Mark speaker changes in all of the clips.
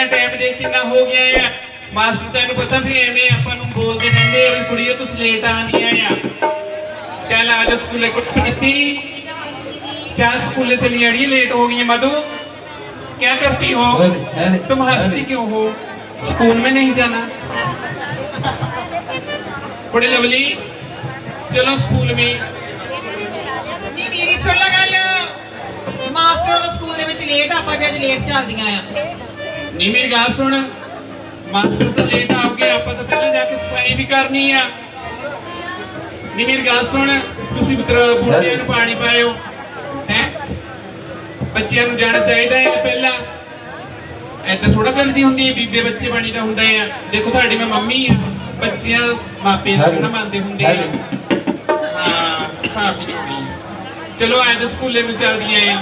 Speaker 1: ਗਿਆ ਟਾਈਮ ਦੇਖ ਕਿੰਨਾ ਹੋ ਗਿਆ ਆ ਮਾਸਟਰ ਤੈਨੂੰ ਪਤਾ ਵੀ ਐਵੇਂ ਆਪਾਂ ਨੂੰ ਬੋਲਦੇ ਰਹਿੰਦੇ ਆ ਵੀ ਕੁੜੀਓ ਤੁਸੀਂ ਲੇਟ ਆਉਂਦੀਆਂ ਆ ਚੱਲ ਆ ਜਾ ਸਕੂਲੇ ਕੁੱਟ ਕੀਤੀ क्या स्कूल चली अड़ी लेट हो गई है मधु क्या करती हो
Speaker 2: अरे, अरे,
Speaker 1: तुम हंसती
Speaker 2: अरे।
Speaker 1: क्यों हो स्कूल में नहीं जाना बड़े लवली चलो स्कूल में
Speaker 3: ਨਹੀਂ ਮੇਰੀ ਸੁਣ ਲੈ ਗੱਲ ਮਾਸਟਰ ਉਹ ਸਕੂਲ ਦੇ ਵਿੱਚ ਲੇਟ ਆਪਾਂ ਵੀ ਅੱਜ ਲੇਟ ਚੱਲਦੀਆਂ ਆ
Speaker 1: ਨਹੀਂ ਮੇਰੀ ਗੱਲ ਸੁਣ। ਮਾਸਟਰ ਤਾਂ ਲੇਟ ਆਉਗੇ ਆਪਾਂ ਤਾਂ ਪਹਿਲਾਂ ਜਾ ਕੇ ਸਫ਼ਾਈ ਵੀ ਕਰਨੀ ਆ। ਨਹੀਂ ਮੇਰੀ ਗੱਲ ਸੁਣ ਤੁਸੀਂ ਬਤਰ ਬੂਟਿਆਂ ਨੂੰ ਪਾਣੀ ਪਾਇਓ। ਹੈ? ਬੱਚਿਆਂ ਨੂੰ ਜਾਣਾ ਚਾਹੀਦਾ ਹੈ ਪਹਿਲਾਂ। ਐਦਾਂ ਥੋੜਾ ਕਰਦੀ ਹੁੰਦੀ ਹੈ ਬੀਬੇ ਬੱਚੇ ਬਣੀ ਦਾ ਹੁੰਦਾ ਆ। ਦੇਖੋ ਤੁਹਾਡੀ ਮੈਂ ਮੰਮੀ ਆ ਬੱਚਿਆਂ ਮਾਪੇ ਦਾ ਨਾ ਮੰਨਦੇ ਹੁੰਦੇ ਆ। ਹਾਂ ਖਾ ਪੀ ਚਲੋ ਐਦਾਂ ਸਕੂਲੇ ਨੂੰ ਚੱਲਦੀਆਂ ਆ।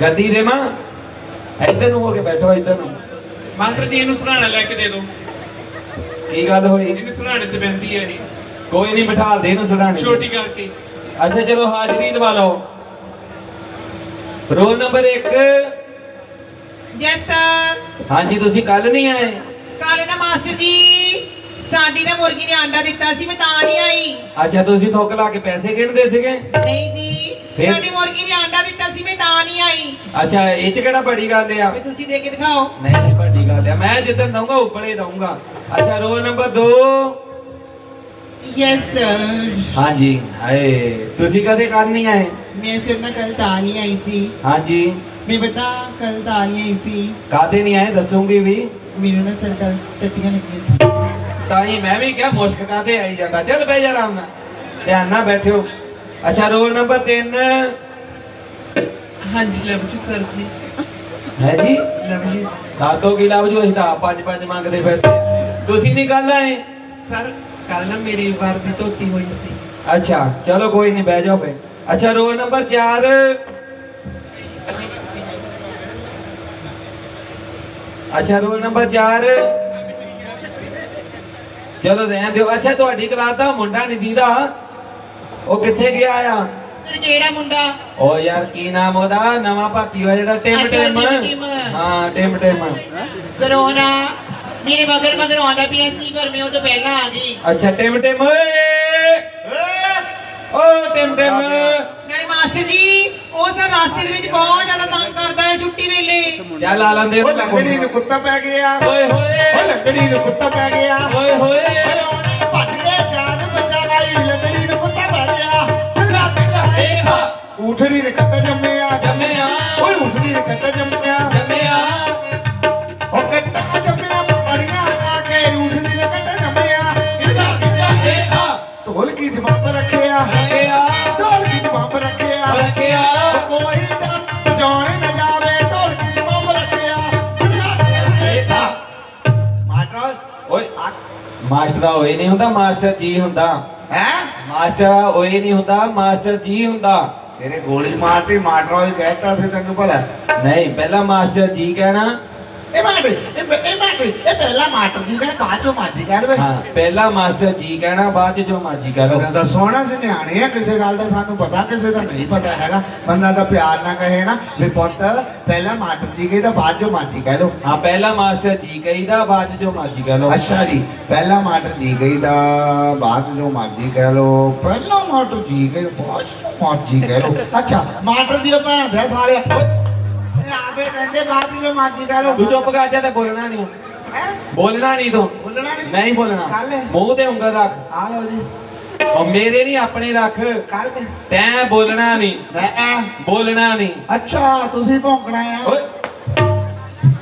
Speaker 2: ਗੱਦੀ ਰੇ ਮਾਂ ਇੱਧਰ ਨੂੰ ਹੋ ਕੇ ਬੈਠੋ ਇੱਧਰ ਨੂੰ।
Speaker 1: ਮੰਤਰ ਜੀ ਇਹਨੂੰ ਸੁਣਾਣਾ ਲੈ ਕੇ ਦੇ ਦਿਓ।
Speaker 2: ਕੀ ਗੱਲ ਹੋਈ?
Speaker 1: ਇਹਨੂੰ ਸੁਣਾਣੇ ਤੇ ਬੈੰਦੀ ਹੈ ਇਹ।
Speaker 2: ਕੋਈ ਨਹੀਂ ਬਿਠਾ ਦੇ ਇਹਨੂੰ ਸੁਣਾਣੇ
Speaker 1: ਛੋਟੀ ਕਰਕੇ।
Speaker 2: ਅੱਛਾ ਚਲੋ ਹਾਜ਼ਰੀ ਲਵਾ ਲਓ। ਰੋਲ ਨੰਬਰ 1
Speaker 3: ਯੈਸ
Speaker 2: ਹਾਂਜੀ ਤੁਸੀਂ ਕੱਲ ਨਹੀਂ ਆਏ?
Speaker 3: ਕੱਲ ਨਾ ਮਾਸਟਰ ਜੀ। ਸਾਡੀ ਨਾ ਮੁਰਗੀ ਨੇ ਆਂਡਾ ਦਿੱਤਾ ਸੀ ਮੈਂ ਤਾਂ ਨਹੀਂ ਆਈ।
Speaker 2: ਅੱਛਾ ਤੁਸੀਂ ਥੁੱਕ ਲਾ ਕੇ ਪੈਸੇ ਖੇਡਦੇ ਸੀਗੇ?
Speaker 3: ਨਹੀਂ ਜੀ ਸਾਡੀ ਮੁਰਗੀ ਨੇ ਆਂਡਾ ਦਿੱਤਾ ਸੀ ਮੈਂ ਤਾਂ ਨਹੀਂ ਆਈ।
Speaker 2: ਅੱਛਾ ਇਹ ਚ ਕਿਹੜਾ ਬੜੀ ਗੱਲ ਆ?
Speaker 3: ਵੀ ਤੁਸੀਂ ਦੇ ਕੇ ਦਿਖਾਓ।
Speaker 2: ਨਹੀਂ ਨਹੀਂ ਵੱਡੀ ਗੱਲ ਆ। ਮੈਂ ਜਿੱਦਣ ਦਊਂਗਾ ਉਪਲੇ ਦਊਂਗਾ। ਅੱਛਾ ਰੋਲ ਨੰਬਰ 2
Speaker 4: ਯੈਸ ਸਰ
Speaker 2: ਹਾਂਜੀ ਹਾਏ ਤੁਸੀਂ ਕਦੇ ਕਰਨੀ ਆਏ?
Speaker 4: ਮੈਂ ਸਿਰ ਨਾ ਕੱਲ ਤਾਂ ਨਹੀਂ ਆਈ ਸੀ।
Speaker 2: ਹਾਂਜੀ।
Speaker 4: ਮੈਂ ਬਤਾ ਕੱਲ ਤਾਂ ਨਹੀਂ ਆਈ ਸੀ।
Speaker 2: ਕਾਦੇ ਨਹੀਂ ਆਏ? ਦੱਸੂਗੀ ਵੀ।
Speaker 4: ਮੇਰੇ ਨਾਲ ਸਰ ਕੱਲ ਟੱਟੀਆਂ ਲੱਗੀਆਂ ਸੀ।
Speaker 2: ਤਾਂ ਹੀ ਮੈਂ ਵੀ ਕਿਹਾ ਮੁਸ਼ਕ ਕਾਤੇ ਆਈ ਜਾਂਦਾ। ਚੱਲ ਬਹਿ ਜਾ ਆਰਾਮ ਨਾਲ। ਧਿਆਨ ਨਾਲ ਬੈਠਿਓ। ਅੱਛਾ ਰੋਲ ਨੰਬਰ 3
Speaker 4: ਹਾਂਜੀ ਲਵਜੂ ਸਰ ਜੀ।
Speaker 2: ਹੈ ਜੀ?
Speaker 4: ਲਵਜੂ
Speaker 2: ਸਾਤੋ ਕੀ ਲਵਜੂ ਅਸੀਂ ਤਾਂ ਪੰਜ ਪੰਜ ਮੰਗਦੇ ਫਿਰਦੇ। ਤੁਸੀਂ ਨਹੀਂ ਕੱਲ ਆਏ?
Speaker 4: ਸਰ ਕੱਲ ਨਾ ਮੇਰੀ ਵਾਰ ਦੀ ਧੋਤੀ ਹੋਈ ਸੀ।
Speaker 2: ਅੱਛਾ ਚਲੋ ਕੋਈ ਨਹੀਂ ਬਹਿ ਜਾਓ ਫੇ ਅੱਛਾ ਰੋਲ ਨੰਬਰ 4 ਅੱਛਾ ਰੋਲ ਨੰਬਰ 4 ਚਲੋ ਰਹਿਣ ਦਿਓ। ਅੱਛਾ ਤੁਹਾਡੀ ਕਲਾਸ ਦਾ ਮੁੰਡਾ ਨਹੀਂ ਦੀਦਾ? ਉਹ ਕਿੱਥੇ ਗਿਆ ਆ?
Speaker 3: ਸਰ ਕਿਹੜਾ ਮੁੰਡਾ?
Speaker 2: ਓ ਯਾਰ ਕੀ ਨਾਮ ਉਹਦਾ? ਨਵਾਂ ਭਾਤੀ ਹੋਇਆ ਜਿਹੜਾ ਟਿਮ
Speaker 3: ਅੱਛਾ,
Speaker 2: ਟਿਮ।
Speaker 3: ਟਿਮ ਟਿਮ।
Speaker 2: ਹਾਂ ਟਿਮ ਟਿਮ।
Speaker 3: ਸਰ ਉਹ ਨਾ ਮੇਰੇ ਮਗਰ ਮਗਰ ਆਉਂਦਾ ਪਿਆ ਸੀ ਪਰ ਮੈਂ ਉਹ ਤੋਂ ਪਹਿਲਾਂ ਆ ਗਈ।
Speaker 2: ਅੱਛਾ ਟਿਮ ਟਿਮ। ਓਏ ਓ ਟਿਮ ਟਿਮ।
Speaker 3: ਨਾਲੇ ਮਾਸਟਰ ਜੀ ਉਹ ਸਰ ਰਾਸਤੇ ਦੇ ਵਿੱਚ ਬਹੁਤ ਜ਼ਿਆਦਾ ਤੰਗ ਕਰਦਾ ਹੈ ਛੁੱਟੀ ਵੇਲੇ।
Speaker 2: ਚੱਲ ਆ ਲੈਂਦੇ
Speaker 5: ਉਹ ਲੰਗੜੀ ਨੂੰ ਕੁੱਤਾ ਪੈ ਗਿਆ।
Speaker 2: ਓਏ
Speaker 5: ਉਹ
Speaker 2: ਹੋਏ
Speaker 5: ਲੰਗੜੀ ਨੂੰ ਕੁੱਤਾ ਪੈ ਗਿਆ।
Speaker 2: ਓਏ ਹੋਏ।
Speaker 5: ਭੱਜ ਕੇ ਜਾਨ ਬਚਾ ਲਈ ਲੰਗੜੀ ਨੂੰ ਕੁੱਤਾ ਪੈ ਗਿਆ। ਟਿੱਲਾ
Speaker 2: ਏ ਆ
Speaker 5: ਊਠੜੀ ਨੇ ਕੱਟਾ ਜੰਮਿਆ
Speaker 2: ਮਾਸਟਰ ਦਾ ਓਏ ਨਹੀਂ ਹੁੰਦਾ ਮਾਸਟਰ ਜੀ ਹੁੰਦਾ।
Speaker 5: ਹੈ?
Speaker 2: ਮਾਸਟਰ ਓਏ ਨਹੀਂ ਹੁੰਦਾ ਮਾਸਟਰ ਜੀ ਹੁੰਦਾ।
Speaker 5: ਤੇਰੇ ਗੋਲੀ ਮਾਰਤੀ ਮਾਟਰ ਹੀ ਕਹਿਤਾ ਸੀ ਤੈਨੂੰ ਭਲਾ।
Speaker 2: ਨਹੀਂ ਪਹਿਲਾਂ ਮਾਸਟਰ ਜੀ ਕਹਿਣਾ
Speaker 5: ਇਹ ਮਾਟਰ ਇਹ ਪ- ਇਹ ਮਾਟਰ ਇਹ ਪਹਿਲਾ ਮਾਟਰ ਜੀ ਕਹਿੰਦਾ ਬਾਅਦ ਚੋਂ ਮਾਜੀ ਕਹਿ
Speaker 2: ਹਾਂ ਪਹਿਲਾਂ ਮਾਸਟਰ ਜੀ ਕਹਿਣਾ ਬਾਅਦ ਚ ਜੋ ਮਰਜ਼ੀ ਕਹਿ ਲਓ
Speaker 5: ਦਾ ਸੋਹਣਾ ਸੀ ਨਿਆਣੇ ਆ ਕਿਸੇ ਗੱਲ ਦਾ ਸਾਨੂੰ ਪਤਾ ਕਿਸੇ ਦਾ ਨਹੀਂ ਪਤਾ ਹੈਗਾ। ਬੰਦਾ ਤਾਂ ਪਿਆਰ ਨਾਲ ਕਹੇ ਨਾ ਵੀ ਪੁੱਤ ਪਹਿਲਾ ਮਾਟਰ ਜੀ ਕਹਿੰਦਾ ਬਾਅਦ ਚੋਂ ਮਾਜੀ ਕਹਿ ਲੋ
Speaker 2: ਹਾਂ ਪਹਿਲਾਂ ਮਾਸਟਰ ਜੀ ਕਹੀਦਾ ਬਾਅਦ ਚ ਜੋ ਮਰਜ਼ੀ ਕਹਿ ਲਓ।
Speaker 5: ਅੱਛਾ ਜੀ ਪਹਿਲਾ ਮਾਟਰ ਜੀ ਕਹਿੰਦਾ ਬਾਅਦ ਚੋਂ ਮਾਜੀ ਕਹਿ ਲੋ ਪਹਿਲਾ ਮਾਟਰ ਜੀ ਕਹਿੰਦਾ ਬਾਅਦ ਚੋਂ ਮਾਜੀ ਕਹਿ ਲੋ ਅੱਛਾ ਮਾਟਰ ਜੀ ਭੈਣ ਦੇ ਸਾਲਿਆ। ਆਪੇ ਕਹਿੰਦੇ ਬਾਅਦ ਚੋਂ ਮਾਜੀ ਕਹਿ ਲੋ
Speaker 2: ਤੂੰ ਚੁੱਪ ਕਰ ਜਾ ਤੇ ਬੋਲਣਾ ਨਹੀਂ।
Speaker 5: ਹੈਂ?
Speaker 2: ਬੋਲਣਾ ਨਹੀਂ ਤੂੰ।
Speaker 5: ਬੋਲਣਾ ਨਹੀਂ?
Speaker 2: ਨਹੀਂ ਬੋਲਣਾ।
Speaker 5: ਕੱਲ
Speaker 2: ਮੂੰਹ ਤੇ ਉਂਗਲ ਰੱਖ।
Speaker 5: ਆ ਲਓ ਜੀ।
Speaker 2: ਉਹ ਮੇਰੇ ਨਹੀਂ ਆਪਣੇ ਰੱਖ।
Speaker 5: ਕੱਲ
Speaker 2: ਤੈਂ ਬੋਲਣਾ ਨਹੀਂ।
Speaker 5: ਮੈਂ
Speaker 2: ਬੋਲਣਾ ਨਹੀਂ।
Speaker 5: ਅੱਛਾ ਤੁਸੀਂ ਭੌਂਕਣਾ ਆ।
Speaker 2: ਓਏ।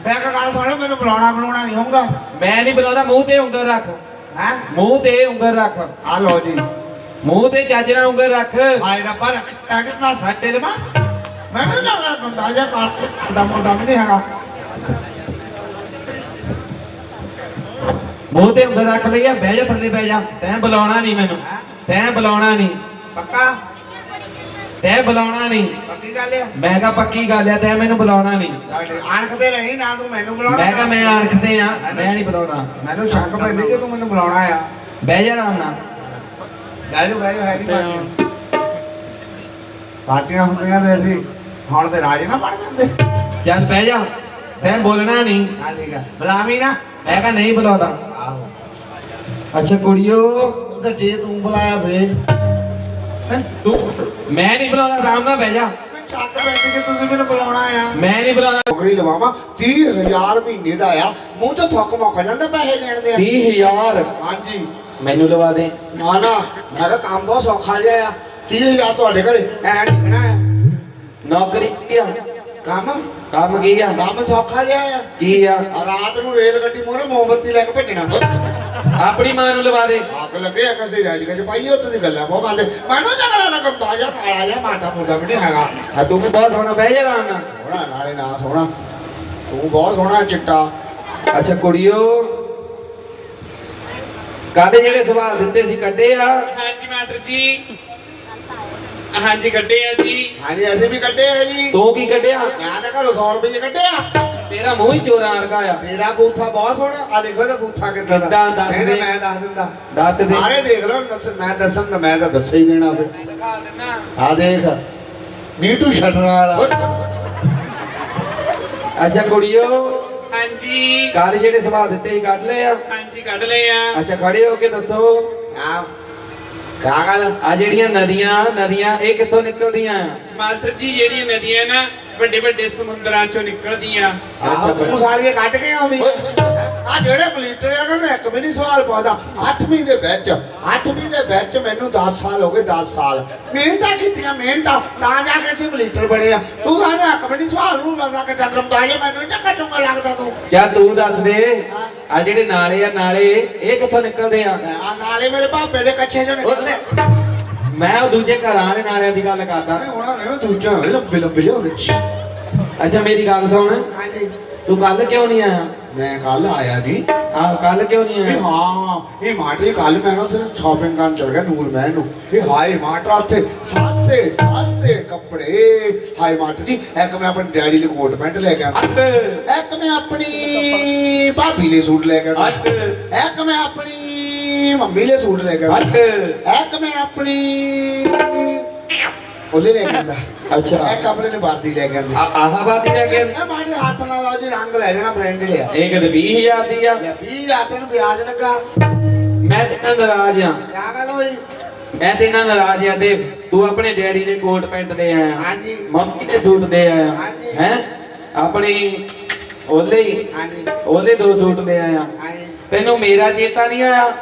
Speaker 5: ਮੈਂ ਕਿਹਾ ਗੱਲ ਸੁਣੋ ਮੈਨੂੰ ਬੁਲਾਉਣਾ ਬੁਲਾਉਣਾ ਨਹੀਂ ਹੋਊਗਾ।
Speaker 2: ਮੈਂ ਨਹੀਂ ਬੁਲਾਉਂਦਾ ਮੂੰਹ ਤੇ ਉਂਗਲ ਰੱਖ।
Speaker 5: ਹੈ?
Speaker 2: ਮੂੰਹ ਤੇ ਉਂਗਲ ਰੱਖ।
Speaker 5: ਆ ਲਓ ਜੀ।
Speaker 2: ਮੂੰਹ ਤੇ ਚੱਜ ਨਾਲ ਉਂਗਲ ਰੱਖ।
Speaker 5: ਆਏ ਰੱਬਾ ਰੱਖਿਆ ਕਿ ਨਾ ਸਾਡੇ ਲਮਾ ਮੈਂ ਨਹੀਂ ਲੱਗਦਾ ਬੰਦਾ ਜਿਹਾ ਕਾਲ ਦਾ ਮੁੰਡਾ ਵੀ ਨਹੀਂ ਹੈਗਾ।
Speaker 2: ਮੂੰਹ ਤੇ ਉਂਗਲ ਰੱਖ ਲਈ ਆ ਬਹਿ ਜਾ ਥੱਲੇ ਬਹਿ ਜਾ। ਤੈਂ ਬੁਲਾਉਣਾ ਨਹੀਂ ਮੈਨੂੰ। ਤੈਂ ਬੁਲਾਉਣਾ ਨਹੀਂ।
Speaker 5: ਪੱਕਾ?
Speaker 2: ਤੈਂ ਬੁਲਾਉਣਾ ਨਹੀਂ।
Speaker 5: ਪੱਕੀ ਗੱਲ ਆ?
Speaker 2: ਮੈਂ ਕਿਹਾ ਪੱਕੀ ਗੱਲ ਆ ਤੈਂ ਮੈਨੂੰ ਬੁਲਾਉਣਾ ਨਹੀਂ।
Speaker 5: ਤੇ ਨਹੀਂ ਨਾ ਤੂੰ ਮੈਨੂੰ ਬੁਲਾਉਣਾ
Speaker 2: ਮੈਂ ਕਿਹਾ ਮੈਂ ਅਣਖ ਤੇ ਆ ਮੈਂ ਨਹੀਂ ਬੁਲਾਉਣਾ।
Speaker 5: ਮੈਨੂੰ ਸ਼ੱਕ ਪੈਂਦੀ ਕਿ ਤੂੰ ਮੈਨੂੰ ਬੁਲਾਉਣਾ ਆ।
Speaker 2: ਬਹਿ ਜਾ ਆਰਾਮ ਨਾਲ।
Speaker 5: ਬਹਿ ਜਾ ਬਹਿ ਜਾ ਹੈ ਨਹੀਂ ਪਾਰਟੀਆਂ। ਹੁੰਦੀਆਂ ਤੇ ਅਸੀਂ। ਹੁਣ ਤੇ ਰਾਜ ਨਾ ਬਣ ਜਾਂਦੇ।
Speaker 2: ਚੱਲ ਬਹਿ ਜਾ। ਤੈਂ ਬੋਲਣਾ ਨਹੀਂ।
Speaker 5: ਹਾਂ ਠੀਕ ਆ। ਬੁਲਾਵੀਂ ਨਾ।
Speaker 2: ਮੈਂ ਕਿਹਾ ਨਹੀਂ ਬੁਲਾਉਂਦਾ।
Speaker 5: ਆਹੋ।
Speaker 2: ਅੱਛਾ ਕੁੜੀਓ।
Speaker 5: ਉਹ ਤਾਂ ਜੇ ਤੂੰ ਬੁਲਾਇਆ ਵੇ। ਮੈਂ
Speaker 2: ਤੂੰ ਮੈਂ ਨਹੀਂ ਬੁਲਾਉਂਦਾ ਆਰਾਮ ਨਾਲ ਬਹਿ ਜਾ।
Speaker 5: ਸ਼ੱਕ ਪੈਂਦੀ ਕਿ ਤੁਸੀਂ ਮੈਨੂੰ ਬੁਲਾਉਣਾ ਆ।
Speaker 2: ਮੈਂ ਨਹੀਂ ਬੁਲਾਉਣਾ
Speaker 5: ਨੌਕਰੀ ਲਵਾਵਾਂ। 30000 ਮਹੀਨੇ ਦਾ ਆ। ਮੂੰਹ ਤੋਂ ਥੁੱਕ ਮੁੱਕ ਜਾਂਦਾ ਪੈਸੇ ਕਹਿਣ ਦੇ ਆ।
Speaker 2: 30000
Speaker 5: ਹਾਂਜੀ।
Speaker 2: ਮੈਨੂੰ ਲਵਾ ਦੇ।
Speaker 5: ਨਾ ਨਾ। ਕੰਮ ਬਹੁਤ ਸੌਖਾ ਜਿਹਾ ਆ। 30000 ਤੁਹਾਡੇ ਘਰੇ। ਐ ਆ।
Speaker 2: ਨੌਕਰੀ ਕੀ ਆ
Speaker 5: ਕੰਮ?
Speaker 2: ਕੰਮ ਕੀ ਆ
Speaker 5: ਕੰਮ ਸੌਖਾ ਜਿਹਾ ਆ।
Speaker 2: ਕੀ ਆ
Speaker 5: ਆ ਰਾਤ ਨੂੰ ਰੇਲ ਗੱਡੀ ਮੋਰੇ ਮੋਮਬੱਤੀ ਲੈ ਕੇ ਭੱਜਣਾ
Speaker 2: ਆਪਣੀ ਮਾਂ ਨੂੰ ਲਵਾ ਦੇ।
Speaker 5: ਅੱਗ ਲੱਗੇ ਆ ਕਿਸੇ ਰਾਜ ਕੇ ਪਾਈ ਉੱਥੇ ਦੀ ਗੱਲਾਂ ਬਹੁਤ ਕਰਦੇ ਮੈਨੂੰ ਝਗੜਾ ਨਾ ਕੰਮ ਤਾਜਾ ਖਾਇਆ ਜਾ ਮਾਟਾ ਮੋਟਾ ਵੀ ਨਹੀਂ ਹੈਗਾ।
Speaker 2: ਆ ਤੂੰ ਵੀ ਬਹੁਤ ਸੋਹਣਾ ਬਹਿ ਜਾ ਆਰਾਮ ਨਾਲ।
Speaker 5: ਸੋਹਣਾ ਨਾਲੇ ਨਾ ਸੋਹਣਾ। ਤੂੰ ਬਹੁਤ ਸੋਹਣਾ ਚਿੱਟਾ।
Speaker 2: ਅੱਛਾ ਕੁੜੀਓ ਕਾਦੇ ਜਿਹੜੇ ਸਵਾਲ ਦਿੱਤੇ ਸੀ ਕੱਢੇ ਆ।
Speaker 1: ਹਾਂਜੀ ਮਾਸਟਰ ਜੀ। ਹਾਂਜੀ ਕੱਢੇ ਆ ਜੀ।
Speaker 5: ਹਾਂਜੀ ਅਸੀਂ ਵੀ ਕੱਢੇ ਆ ਜੀ।
Speaker 2: ਤੂੰ ਕੀ ਕੱਢਿਆ?
Speaker 5: ਮੈਂ ਤਾਂ ਘਰੋਂ 100 ਰੁਪਏ ਕੱਢਿਆ।
Speaker 2: ਤੇਰਾ ਮੂੰਹ ਹੀ ਚੋਰਾਂ ਵਰਗਾ ਆ।
Speaker 5: ਤੇਰਾ ਬੂਥਾ ਬਹੁਤ ਸੋਹਣਾ। ਆ ਦੇਖੋ ਇਹਦਾ ਬੂਥਾ ਕਿੱਦਾਂ ਦਾ।
Speaker 2: ਕਿੱਦਾਂ ਦੱਸ ਦੇ।
Speaker 5: ਮੈਂ ਦੱਸ ਦਿੰਦਾ।
Speaker 2: ਦੱਸ ਦੇ।
Speaker 5: ਸਾਰੇ ਦੇਖ ਲਓ ਦੱਸ ਮੈਂ ਦੱਸਾਂ ਤਾਂ ਮੈਂ ਤਾਂ ਦੱਸ ਹੀ ਦੇਣਾ ਫਿਰ।
Speaker 2: ਦਿਖਾ ਦਿੰਨਾ।
Speaker 5: ਆ ਦੇਖ। ਨੀਟੂ ਸ਼ਟਰ ਵਾਲਾ।
Speaker 2: ਅੱਛਾ ਕੁੜੀਓ।
Speaker 1: ਹਾਂਜੀ।
Speaker 2: ਕਾਲੇ ਜਿਹੜੇ ਸਵਾਲ ਦਿੱਤੇ ਸੀ ਕੱਢ ਲਏ ਆ।
Speaker 1: ਹਾਂਜੀ ਕੱਢ ਲਏ ਆ।
Speaker 2: ਅੱਛਾ ਖੜੇ ਹੋ ਕੇ ਦੱਸੋ।
Speaker 5: ਆ ਕਾ ਗੱਲ?
Speaker 2: ਆ ਜਿਹੜੀਆਂ ਨਦੀਆਂ ਨਦੀਆਂ ਇਹ ਕਿੱਥੋਂ ਨਿਕਲਦੀਆਂ?
Speaker 1: ਮਾਸਟਰ ਜੀ ਜਿਹੜੀਆਂ ਨਦੀਆਂ ਨਾ ਵੱਡੇ ਵੱਡੇ ਸਮੁੰਦਰਾਂ ਚੋਂ ਨਿਕਲਦੀਆਂ।
Speaker 5: ਆਹ
Speaker 2: ਅੱਛਾ,
Speaker 5: ਤੂੰ ਸਾਰੀਆਂ ਕੱਢ ਕੇ ਆਉਂਦੀ। ਆ ਜਿਹੜੇ ਪਲੀਟਰ ਆ ਉਹਨਾਂ ਨੂੰ ਇੱਕ ਵੀ ਨਹੀਂ ਸਵਾਲ ਪਾਉਂਦਾ 8ਵੀਂ ਦੇ ਵਿੱਚ 8ਵੀਂ ਦੇ ਵਿੱਚ ਮੈਨੂੰ 10 ਸਾਲ ਹੋ ਗਏ 10 ਸਾਲ। ਮਿਹਨਤਾਂ ਕੀਤੀਆਂ ਮਿਹਨਤਾਂ। ਤਾਂ ਜਾ ਕੇ ਅਸੀਂ ਪਲੀਟਰ ਬਣੇ ਆ। ਤੂੰ ਸਾਨੂੰ ਇੱਕ ਵੀ ਨਹੀਂ ਸਵਾਲ ਨੂੰ ਲਾਉਂਦਾ ਕਿ ਜੰਗਮ ਦਾ ਇਹ ਮੈਨੂੰ ਚੰਗਾ ਚੰਗਾ ਲੱਗਦਾ ਤੂੰ।
Speaker 2: ਚੱਲ ਤੂੰ ਦੱਸ ਦੇ? ਆ ਜਿਹੜੇ ਨਾਲੇ ਆ ਨਾਲੇ ਇਹ ਕਿੱਥੋਂ ਨਿਕਲਦੇ ਆ?
Speaker 5: ਆ ਨਾਲੇ ਮੇਰੇ ਭਾਪੇ ਦੇ ਕੱਛੇ ਚੋਂ ਨਿਕਲਦੇ
Speaker 2: ਮੈਂ ਉਹ ਦੂਜੇ ਘਰਾਂ ਦੇ ਨਾਲਿਆਂ ਦੀ ਗੱਲ ਕਰਦਾ।
Speaker 5: ਹੋਣਾ ਨਹੀਂ ਦੂਜਾ ਲੰਬੇ ਲੰਬੇ ਜਿਹੇ ਹੁੰਦੇ।
Speaker 2: ਅੱਛਾ ਮੇਰੀ ਗੱਲ ਸੁਣ।
Speaker 5: ਹਾਂਜੀ।
Speaker 2: ਤੂੰ ਕੱਲ ਕਿਉਂ ਨਹੀਂ ਆਇਆ?
Speaker 5: ਮੈਂ ਕੱਲ ਆਇਆ ਜੀ
Speaker 2: ਆ ਕੱਲ ਕਿਉਂ ਨਹੀਂ
Speaker 5: ਇਹ
Speaker 2: ਆਇਆ
Speaker 5: ਹਾਂ ਇਹ ਮਾਟਰੀ ਕੱਲ ਮੈਂ ਨਾ ਉੱਥੇ ਸ਼ਾਪਿੰਗ ਕਰਨ ਚਲ ਗਿਆ ਨੂਰ ਮਹਿਲ ਨੂੰ। ਇਹ ਹਾਈ ਮਾਟਰ ਵਾਸਤੇ ਸਸਤੇ ਸਸਤੇ ਕੱਪੜੇ। ਹਾਈ ਮਾਟਰ ਜੀ ਇੱਕ ਮੈਂ ਆਪਣੇ ਡੈਡੀ ਲਈ ਕੋਟ ਪੈਂਟ ਲੈ ਕੇ ਆਇਆ। ਇੱਕ ਮੈਂ ਆਪਣੀ ਭਾਬੀ ਲਈ ਸੂਟ ਲੈ ਕੇ ਆਇਆ। ਇੱਕ ਮੈਂ ਆਪਣੀ ਮੰਮੀ ਲਈ ਸੂਟ ਲੈ ਕੇ ਆਇਆ। ਇੱਕ ਮੈਂ ਆਪਣੀ ਉਹਲੇ ਲੈ ਕੇ ਆਂਦਾ
Speaker 2: ਅੱਛਾ।
Speaker 5: ਇੱਕ ਆਪਣੇ ਲਈ ਵਰਦੀ ਲੈ ਕੇ ਆਂਦਾ
Speaker 2: ਆ- ਆਹ ਹੀ ਰਹਿ ਗਿਆ
Speaker 5: ਇਹ ਮਾੜੇ ਹੱਥ ਨਾਲ ਆ ਜੀ ਰੰਗ ਲੈ ਜਾਣਾ ਬ੍ਰਾਂਡਡ ਆ
Speaker 2: ਇਹ ਕਿਤੇ 20000 ਦੀ ਆ।
Speaker 5: ਲੈ 20000 ਤੈਨੂੰ ਵਿਆਜ ਲੱਗਾ।
Speaker 2: ਮੈਂ ਤੇ ਨਾਲ ਨਾਰਾਜ਼ ਆ।
Speaker 5: ਕਿਆ ਗੱਲ ਹੋਈ?
Speaker 2: ਮੈਂ ਤੇ ਨਾਲ ਨਾਰਾਜ਼ ਆ ਤੇ ਤੂੰ ਆਪਣੇ ਡੈਡੀ ਦੇ ਕੋਟ ਪੈਂਟ ਦੇ ਆਇਆ।
Speaker 5: ਹਾਂਜੀ।
Speaker 2: ਮੰਮੀ ਦੇ ਸੂਟ ਦੇ ਆਇਆ।
Speaker 5: ਹਾਂਜੀ।
Speaker 2: ਹੈ? ਆਪਣੀ ਉਹਲੇ
Speaker 5: ਹਾਂਜੀ।
Speaker 2: ਉਹਲੇ ਦੋ ਸੂਟ ਲੈ ਆਇਆ।
Speaker 5: ਹਾਂਜੀ।
Speaker 2: ਤੈਨੂੰ ਮੇਰਾ ਚੇਤਾ ਨਹੀਂ ਆਇਆ?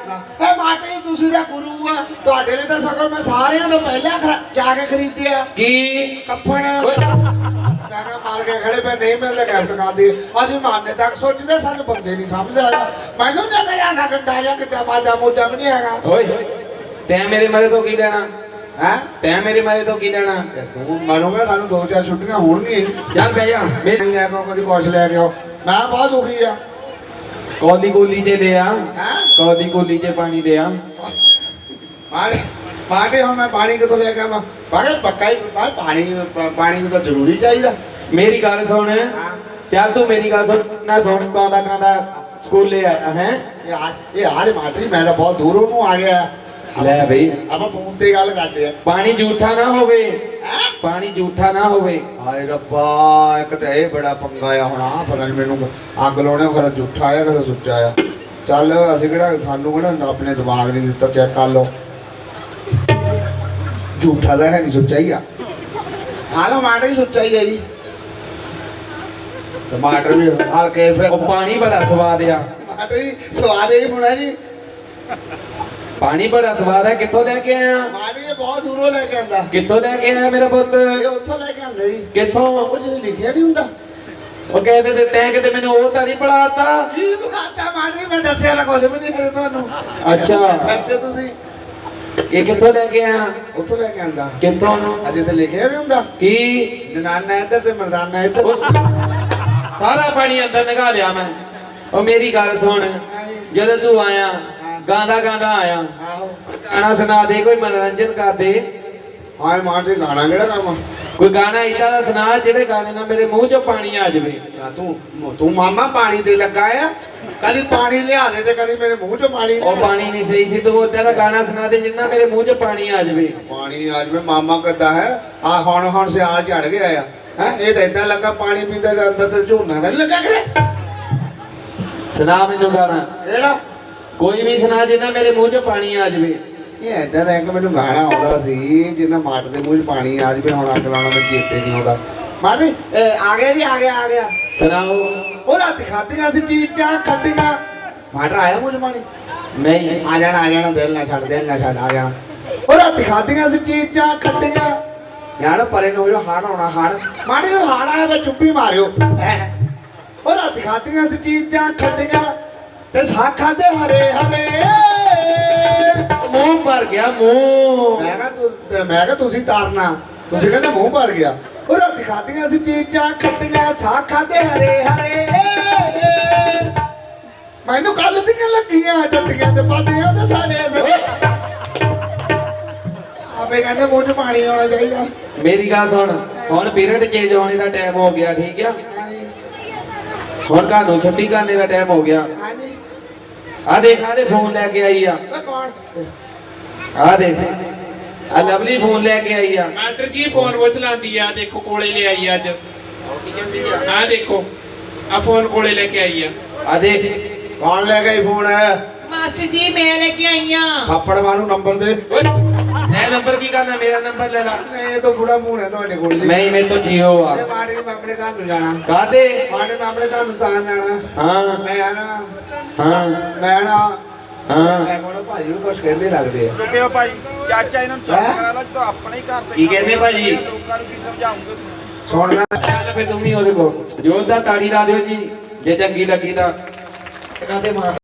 Speaker 5: ਇਹ ਮਾਤੇ ਜੀ ਤੁਸੀਂ ਤਾਂ ਗੁਰੂ ਆ। ਤੁਹਾਡੇ ਲਈ ਤਾਂ ਸਗੋਂ ਮੈਂ ਸਾਰਿਆਂ ਤੋਂ ਪਹਿਲਾਂ ਖਰਾ- ਜਾ ਕੇ ਖਰੀਦਿਆ।
Speaker 2: ਕੀ?
Speaker 5: ਕੱਫਣ
Speaker 2: ਓਏ,
Speaker 5: ਮਾਰ ਕੇ ਖੜੇ ਪਏ ਨਹੀਂ ਮਿਲਦੇ ਗਿਫਟ ਕਰਦੇ। ਅਸੀਂ ਮਾਨੇ ਤੱਕ ਸੋਚਦੇ ਸਾਨੂੰ ਬੰਦੇ ਨਹੀਂ ਸਮਝਦੇ ਹੈਗਾ। ਮੈਨੂੰ ਤਾਂ ਕਹਿਆ ਨਾ ਗੰਦਾ ਜਾਂ ਕਿਤੇ ਮਾਦਾ ਮੋਜਾ ਵੀ ਨਹੀਂ ਹੈਗਾ।
Speaker 2: ਓਏ ਤੈਂ ਮੇਰੇ ਮਰੇ ਤੋਂ ਕੀ ਲੈਣਾ
Speaker 5: ਹੈ?
Speaker 2: ਤੈਂ ਮੇਰੇ ਮਰੇ ਤੋਂ ਕੀ ਲੈਣਾ
Speaker 5: ਤੂੰ ਮਰੋਗਾ ਸਾਨੂੰ ਦੋ ਚਾਰ ਛੁੱਟੀਆਂ ਹੋਣਗੀਆਂ।
Speaker 2: ਚੱਲ ਬਹਿ ਜਾ। ਮੇਰੇ
Speaker 5: ਨਹੀਂ ਲੈ ਕੇ ਕਦੀ ਕੁਛ ਲੈ ਕੇ ਆਓ। ਮੈਂ ਬਹੁਤ ਦੁਖੀ ਆ।
Speaker 2: ਕੋਲੀ ਕੋਲੀ ਜੇ ਦੇ ਆ।
Speaker 5: ਹੈ?
Speaker 2: ਕੋਲੀ ਕੋਲੀ ਜੇ ਪਾਣੀ ਦੇ ਆ।
Speaker 5: ਪਾਣੀ ਪਾਣੀ ਹੁਣ ਮੈਂ ਪਾਣੀ ਕਿੱਥੋਂ ਲੈ ਕੇ ਆਵਾਂ? ਪਾਣੀ ਪੱਕਾ ਹੀ ਪਾਣੀ ਪਾਣੀ ਨੂੰ ਤਾਂ ਜ਼ਰੂਰੀ ਚਾਹੀਦਾ।
Speaker 2: ਮੇਰੀ ਗੱਲ ਸੁਣ।
Speaker 5: ਹਾਂ।
Speaker 2: ਚੱਲ ਤੂੰ ਮੇਰੀ ਗੱਲ ਸੁਣ। ਨਾ ਸੁਣ ਕਾਂਦਾ ਕਾਂਦਾ ਸਕੂਲੇ ਆਇਆ ਹੈ?
Speaker 5: ਇਹ ਆ ਇਹ ਆਰੇ ਮਾਟਰੀ
Speaker 2: ਲੈ ਬਈ।
Speaker 5: ਆਪਾਂ ਫੋਨ ਤੇ ਗੱਲ ਕਰਦੇ ਆ।
Speaker 2: ਪਾਣੀ ਝੂਠਾ ਨਾ ਹੋਵੇ? ਪਾਣੀ ਝੂਠਾ ਨਾ ਹੋਵੇ।
Speaker 5: ਹਾਏ ਰੱਬਾ ਇੱਕ ਤਾਂ ਇਹ ਬੜਾ ਪੰਗਾ ਆ ਹੁਣ ਆ ਪਤਾ ਨਹੀਂ ਮੈਨੂੰ ਅੱਗ ਲਾਉਣੇ ਕਰ ਝੂਠਾ ਆਇਆ ਕਰ ਸੁੱਚਾ ਆ। ਚੱਲ ਅਸੀਂ ਕਿਹੜਾ ਸਾਨੂੰ ਕਿਹੜਾ ਆਪਣੇ ਦਿਮਾਗ ਨਹੀਂ ਦਿੱਤਾ ਚੈੱਕ ਕਰ ਲਓ। ਝੂਠਾ ਦਾ ਹੈ ਨਹੀਂ ਸੁੱਚਾ ਹੀ ਆ। ਹਾਲੋ ਮਾਟਰ ਹੀ ਸੁੱਚਾ ਹੀ ਆ ਜੀ। ਟਮਾਟਰ ਵੀ ਹਲਕੇ ਫਿਰ
Speaker 2: ਉਹ ਪਾਣੀ ਬੜਾ ਸਵਾਦ ਆ।
Speaker 5: ਟਮਾਟਰ ਹੀ ਸਵਾਦ ਹੀ ਹੋਣਾ ਜੀ।
Speaker 2: ਪਾਣੀ ਬੜਾ ਸਵਾਦ ਹੈ ਕਿੱਥੋਂ ਲੈ ਕੇ ਆਇਆ?
Speaker 5: ਇਹ ਬਹੁਤ ਦੂਰੋਂ ਲੈ ਕੇ ਆਂਦਾ।
Speaker 2: ਕਿੱਥੋਂ ਲੈ ਕੇ ਆਇਆ ਮੇਰਾ ਪੁੱਤ?
Speaker 5: ਇਹ ਉੱਥੋਂ ਲੈ ਕੇ ਆਂਦਾ ਜੀ।
Speaker 2: ਕਿੱਥੋਂ?
Speaker 5: ਉਹ ਜਿਹੜੇ ਲਿਖਿਆ ਨਹੀਂ ਹੁੰਦਾ।
Speaker 2: ਉਹ ਕਹਿੰਦੇ ਤੇ ਤੈਂ ਕਿਤੇ ਮੈਨੂੰ ਉਹ ਤਾਂ ਨਹੀਂ ਪੜਾਤਾ
Speaker 5: ਕੀ ਬੁਲਾਤਾ ਮਾੜੀ ਮੈਂ ਦੱਸਿਆ ਨਾ ਕੁਝ ਵੀ ਨਹੀਂ ਕਰੇ ਤੁਹਾਨੂੰ।
Speaker 2: ਅੱਛਾ।
Speaker 5: ਕਰਦੇ ਤੁਸੀਂ।
Speaker 2: ਇਹ ਕਿੱਥੋਂ ਲੈ ਕੇ ਆਇਆ?
Speaker 5: ਉੱਥੋਂ ਲੈ ਕੇ ਆਂਦਾ।
Speaker 2: ਕਿੱਥੋਂ?
Speaker 5: ਅਜੇ ਤਾਂ ਲਿਖਿਆ ਵੀ ਹੁੰਦਾ।
Speaker 2: ਕੀ?
Speaker 5: ਜਨਾਨਾ ਇੱਧਰ ਤੇ ਮਰਦਾਨਾ ਇੱਧਰ।
Speaker 2: ਸਾਰਾ ਪਾਣੀ ਅੰਦਰ ਨਿਕਾ ਲਿਆ ਮੈਂ। ਉਹ ਮੇਰੀ ਗੱਲ ਸੁਣ। ਜਦੋਂ ਤੂੰ ਆਇਆ ਗਾਂਦਾ ਗਾਂਦਾ ਆਇਆ।
Speaker 5: ਆਹੋ।
Speaker 2: ਗਾਣਾ ਸੁਣਾ ਦੇ ਕੋਈ ਮਨੋਰੰਜਨ ਕਰ ਦੇ।
Speaker 5: ਆਏ ਮਾਂ ਤੇ ਗਾਣਾ ਕਿਹੜਾ ਕੰਮ
Speaker 2: ਕੋਈ ਗਾਣਾ ਇਦਾਂ ਦਾ ਸੁਣਾ ਜਿਹੜੇ ਗਾਣੇ ਨਾਲ ਮੇਰੇ ਮੂੰਹ 'ਚੋਂ ਪਾਣੀ ਆ ਜਾਵੇ।
Speaker 5: ਆ ਤੂੰ ਤੂੰ ਮਾਮਾ ਪਾਣੀ ਦੇ ਲੱਗਾ ਆ। ਕਦੀ ਪਾਣੀ ਲਿਆ ਦੇ ਤੇ ਕਦੀ ਮੇਰੇ ਮੂੰਹ 'ਚ ਪਾਣੀ
Speaker 2: ਉਹ ਪਾਣੀ ਨਹੀਂ ਸਹੀ ਸੀ ਤੂੰ ਉਦਾਂ ਦਾ ਗਾਣਾ ਸੁਣਾ ਦੇ ਜਿੰਨਾ ਮੇਰੇ ਮੂੰਹ 'ਚ ਪਾਣੀ ਆ ਜਾਵੇ।
Speaker 5: ਪਾਣੀ ਅੱਜ ਮੈਂ ਮਾਮਾ ਕਰਦਾ ਹੈ? ਆ ਹੁਣ ਹੁਣ ਸਿਆਲ ਝੜ ਗਿਆ ਆ। ਹੈ ਇਹ ਤਾਂ ਇਦਾਂ ਲੱਗਾ ਪਾਣੀ ਪੀਂਦਾ ਜਾਂਦਾ ਤੇ ਝੋਨਾ ਨਹੀਂ ਲੱਗਾ ਕਿਤੇ।
Speaker 2: ਸੁਣਾ ਮੈਨੂੰ ਗਾਣਾ।
Speaker 5: ਕਿਹੜਾ?
Speaker 2: ਕੋਈ ਵੀ ਸੁਣਾ ਜਿੰਨਾ ਮੇਰੇ ਮੂੰਹ 'ਚ ਪਾਣੀ ਆ ਜਾਵੇ।
Speaker 5: ਇਹ ਐਦਾਂ ਦਾ ਇੱਕ ਮੈਨੂੰ ਗਾਣਾ ਆਉਂਦਾ ਸੀ ਜਿੰਨਾ ਮਾਟ ਦੇ ਮੂੰਹ 'ਚ ਪਾਣੀ ਆ ਜਵੇ ਹੁਣ ਅੱਗ ਲਾਉਣਾ ਮੈਨੂੰ ਚੇਤੇ ਨਹੀਂ ਆਉਂਦਾ। ਇਹ ਆ ਗਿਆ ਜੀ ਆ ਗਿਆ ਆ ਗਿਆ।
Speaker 2: ਸੁਣਾਓ।
Speaker 5: ਉਹ ਰਾਤ ਖਾਤੀਆਂ ਸੀ ਚੀਜ਼ਾਂ ਖੱਟੀਆਂ ਮਾਟਰ ਆਇਆ ਮੂੰਹ 'ਚ ਪਾਣੀ?
Speaker 2: ਨਹੀਂ।
Speaker 5: ਆ ਜਾਣਾ ਆ ਜਾਣਾ ਦਿਲ ਨਾ ਛੱਡ ਦਿਲ ਨਾ ਛੱਡ ਆ ਜਾਣਾ। ਉਹ ਰਾਤ ਖਾਤੀਆਂ ਸੀ ਚੀਜ਼ਾਂ ਖੱਟੀਆਂ ਯਾਰ ਪਰੇ ਨੂੰ ਜੋ ਹਾੜ ਆਉਣਾ ਹਾੜ। ਮਾੜੇ ਹਾੜ ਆਇਆ ਵੇ ਚੁੱਪੀ ਮਾਰਿਓ। ਉਹ ਰਾਤ ਖਾਤੀਆਂ ਸੀ ਚੀਜ਼ਾਂ ਖੱਟੀਆਂ ਤੇ ਸਾਖਾਂ ਦੇ ਹਰੇ ਹਰੇ।
Speaker 2: ਮੂੰਹ ਭਰ ਗਿਆ ਮੂੰਹ।
Speaker 5: ਮੈਂ ਕਿਹਾ ਤੂੰ ਮੈਂ ਕਿਹਾ ਤੁਸੀਂ ਤਾਰਨਾ। ਤੁਸੀਂ ਕਹਿੰਦੇ ਮੂੰਹ ਭਰ ਗਿਆ। ਉਹ ਰਾਤ ਖਾਤੀਆਂ ਸੀ ਚੀਜ਼ਾਂ ਖੱਟੀਆਂ ਸਾਖਾਂ ਦੇ ਹਰੇ ਹਰੇ। ਮੈਨੂੰ ਕੱਲ ਦੀਆਂ ਲੱਗੀਆਂ ਟੱਟੀਆਂ ਤੇ ਪਾਦੀਆਂ ਤੇ ਸਾਡੇ ਆਪੇ ਕਹਿੰਦੇ ਮੂੰਹ 'ਚ ਪਾਣੀ ਆਉਣਾ ਚਾਹੀਦਾ।
Speaker 2: ਮੇਰੀ ਗੱਲ ਸੁਣ ਹੁਣ ਪੀਰੀਅਡ ਚੇਂਜ ਹੋਣੇ ਦਾ ਟਾਈਮ ਹੋ ਗਿਆ ਠੀਕ ਆ? ਹੁਣ ਘਰ ਨੂੰ ਛੁੱਟੀ ਕਰਨੇ ਦਾ ਟਾਈਮ ਹੋ ਗਿਆ।
Speaker 5: ਹਾਂਜੀ।
Speaker 2: ਆ ਦੇਖ ਆ ਦੇ ਫੋਨ ਲੈ ਕੇ ਆਈ ਆ। ਆ ਦੇਖ ਆ ਲਵਲੀ ਫੋਨ ਲੈ ਕੇ ਆਈ ਆ।
Speaker 1: ਮਾਸਟਰ ਜੀ ਫੋਨ ਉਹ ਚਲਾਉਂਦੀ ਆ ਦੇਖੋ ਕੋਲੇ ਲੈ ਆਈ ਅੱਜ। ਆ? ਦੇਖੋ ਆ ਫੋਨ ਕੋਲੇ ਲੈ ਕੇ ਆਈ ਆ।
Speaker 2: ਆ ਦੇਖ।
Speaker 5: ਕੌਣ ਲੈ ਗਈ ਫੋਨ
Speaker 3: ਮਾਸਟਰ ਜੀ ਮੈਂ ਲੈ ਕੇ ਆਈ ਆ।
Speaker 5: ਥੱਪੜ ਮਾਰੂ ਨੰਬਰ ਦੇ।
Speaker 2: ਓਏ ਮੈਂ ਨੰਬਰ ਕੀ ਕਰਨਾ ਮੇਰਾ ਨੰਬਰ ਲੈ ਲਾ।
Speaker 5: ਨਹੀਂ ਇਹ ਤਾਂ ਬੁੜਾ ਮੂੰਹ ਹੈ ਤੁਹਾਡੇ ਕੋਲ ਜੀ।
Speaker 2: ਨਹੀਂ ਮੇਰੇ ਤੋਂ ਜੀਓ ਆ।
Speaker 5: ਇਹ ਮਾੜੇ ਮੈਂ ਆਪਣੇ ਘਰ ਨੂੰ ਜਾਣਾ।
Speaker 2: ਕਾਦੇ
Speaker 5: ਮਾੜੇ ਮੈਂ ਆਪਣੇ ਘਰ ਨੂੰ ਤਾਂ ਜਾਣਾ।
Speaker 2: ਹਾਂ।
Speaker 5: ਮੈਂ ਨਾ
Speaker 2: ਹਾਂ।
Speaker 5: ਮੈਂ ਨਾ
Speaker 2: ਹਾਂ।
Speaker 5: ਮੈਂ ਕੋਲ ਭਾਈ ਨੂੰ ਕੁਝ ਕਹਿੰਦੇ ਲੱਗਦੇ ਆ।
Speaker 4: ਰੁਕਿਓ ਭਾਈ ਚਾਚਾ ਇਹਨਾਂ ਨੂੰ? ਚੁੱਪ ਕਰਾ ਲਾ ਜਦੋਂ ਆਪਣੇ ਹੀ ਘਰ ਦੇ
Speaker 2: ਕੀ ਕਹਿੰਦੇ ਭਾਜੀ?
Speaker 4: ਲੋਕਾਂ ਨੂੰ ਕੀ ਸਮਝਾਉਂਗੇ ਤੂੰ
Speaker 5: ਸੁਣਨਾ
Speaker 2: ਚੱਲ ਫੇ ਤੁਮ ਉਹਦੇ ਕੋਲ। ਜੋਧਾ ਤਾੜੀ ਲਾ ਦਿਓ ਜੀ ਜੇ ਚੰਗੀ ਲੱਗੀ ਤਾਂ ਕਹਿੰਦੇ ਮਾਰ